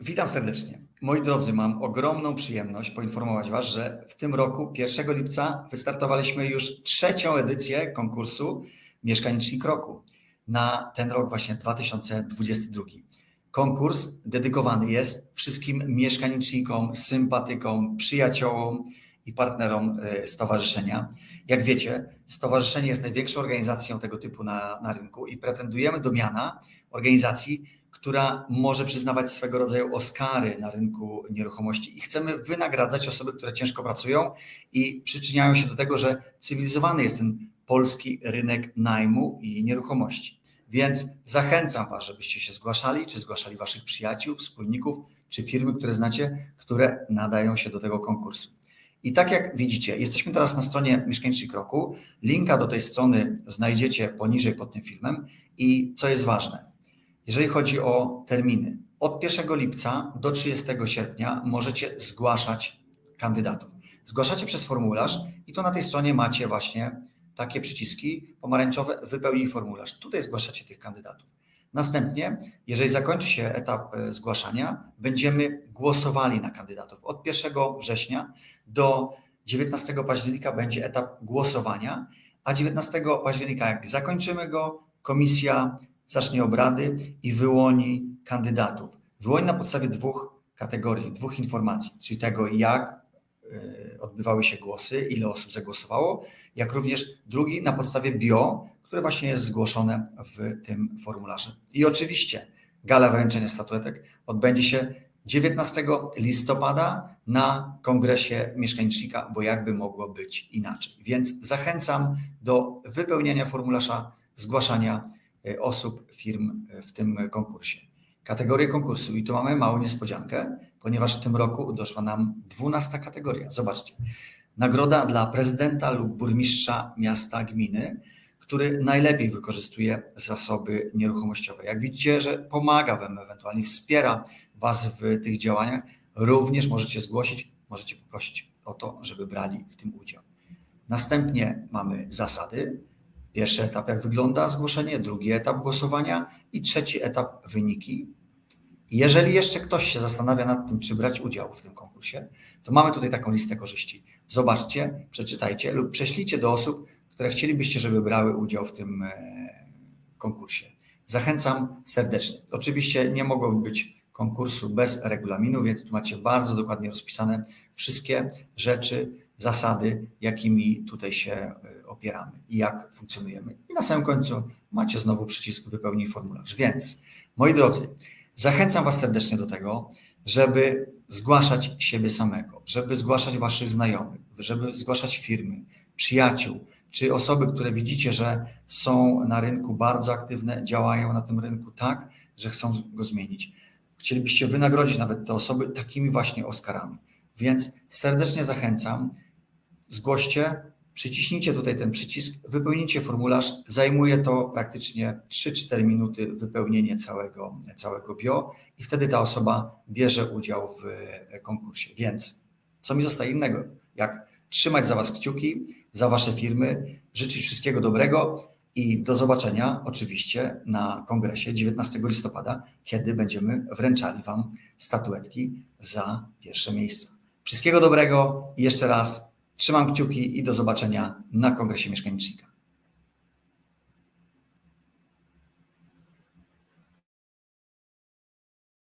Witam serdecznie. Moi drodzy, mam ogromną przyjemność poinformować Was, że w tym roku, 1 lipca, wystartowaliśmy już trzecią edycję konkursu Mieszkanicznik Roku na ten rok właśnie 2022. Konkurs dedykowany jest wszystkim mieszkanicznikom, sympatykom, przyjaciołom i partnerom e, stowarzyszenia. Jak wiecie, stowarzyszenie jest największą organizacją tego typu na, na rynku i pretendujemy do miana organizacji, która może przyznawać swego rodzaju Oscary na rynku nieruchomości i chcemy wynagradzać osoby, które ciężko pracują i przyczyniają się do tego, że cywilizowany jest ten polski rynek najmu i nieruchomości. Więc zachęcam Was, żebyście się zgłaszali, czy zgłaszali Waszych przyjaciół, wspólników, czy firmy, które znacie, które nadają się do tego konkursu. I tak jak widzicie, jesteśmy teraz na stronie Mieszkańczy Kroku. Linka do tej strony znajdziecie poniżej pod tym filmem. I co jest ważne, jeżeli chodzi o terminy, od 1 lipca do 30 sierpnia możecie zgłaszać kandydatów. Zgłaszacie przez formularz i to na tej stronie macie właśnie takie przyciski pomarańczowe, wypełnij formularz. Tutaj zgłaszacie tych kandydatów. Następnie, jeżeli zakończy się etap e, zgłaszania, będziemy głosowali na kandydatów. Od 1 września do 19 października będzie etap głosowania, a 19 października, jak zakończymy go, komisja zacznie obrady i wyłoni kandydatów. Wyłoni na podstawie dwóch kategorii, dwóch informacji, czyli tego, jak e, odbywały się głosy, ile osób zagłosowało, jak również drugi na podstawie bio, które właśnie jest zgłoszone w tym formularzu. I oczywiście gala wręczenia statuetek odbędzie się 19 listopada na kongresie mieszkanicznika, bo jakby mogło być inaczej. Więc zachęcam do wypełniania formularza, zgłaszania e, osób, firm w tym konkursie. Kategorie konkursu i tu mamy małą niespodziankę, ponieważ w tym roku doszła nam 12 kategoria. Zobaczcie. Nagroda dla prezydenta lub burmistrza miasta, gminy który najlepiej wykorzystuje zasoby nieruchomościowe. Jak widzicie, że pomaga Wam, ewentualnie wspiera Was w tych działaniach, również możecie zgłosić, możecie poprosić o to, żeby brali w tym udział. Następnie mamy zasady. Pierwszy etap, jak wygląda zgłoszenie, drugi etap głosowania i trzeci etap wyniki. Jeżeli jeszcze ktoś się zastanawia nad tym, czy brać udział w tym konkursie, to mamy tutaj taką listę korzyści. Zobaczcie, przeczytajcie lub prześlijcie do osób, które chcielibyście, żeby brały udział w tym e, konkursie. Zachęcam serdecznie. Oczywiście nie mogłoby być konkursu bez regulaminu, więc tu macie bardzo dokładnie rozpisane wszystkie rzeczy, zasady, jakimi tutaj się e, opieramy i jak funkcjonujemy. I na samym końcu macie znowu przycisk wypełnij formularz. Więc, moi drodzy, zachęcam Was serdecznie do tego, żeby zgłaszać siebie samego, żeby zgłaszać Waszych znajomych, żeby zgłaszać firmy, przyjaciół, czy osoby, które widzicie, że są na rynku bardzo aktywne, działają na tym rynku tak, że chcą go zmienić. Chcielibyście wynagrodzić nawet te osoby takimi właśnie Oscarami. Więc serdecznie zachęcam, zgłoście, przyciśnijcie tutaj ten przycisk, wypełnijcie formularz. Zajmuje to praktycznie 3-4 minuty wypełnienie całego, całego bio i wtedy ta osoba bierze udział w konkursie. Więc co mi zostaje innego, jak trzymać za Was kciuki, za Wasze firmy, życzyć wszystkiego dobrego i do zobaczenia oczywiście na kongresie 19 listopada, kiedy będziemy wręczali Wam statuetki za pierwsze miejsca. Wszystkiego dobrego i jeszcze raz trzymam kciuki i do zobaczenia na kongresie mieszkanicznika.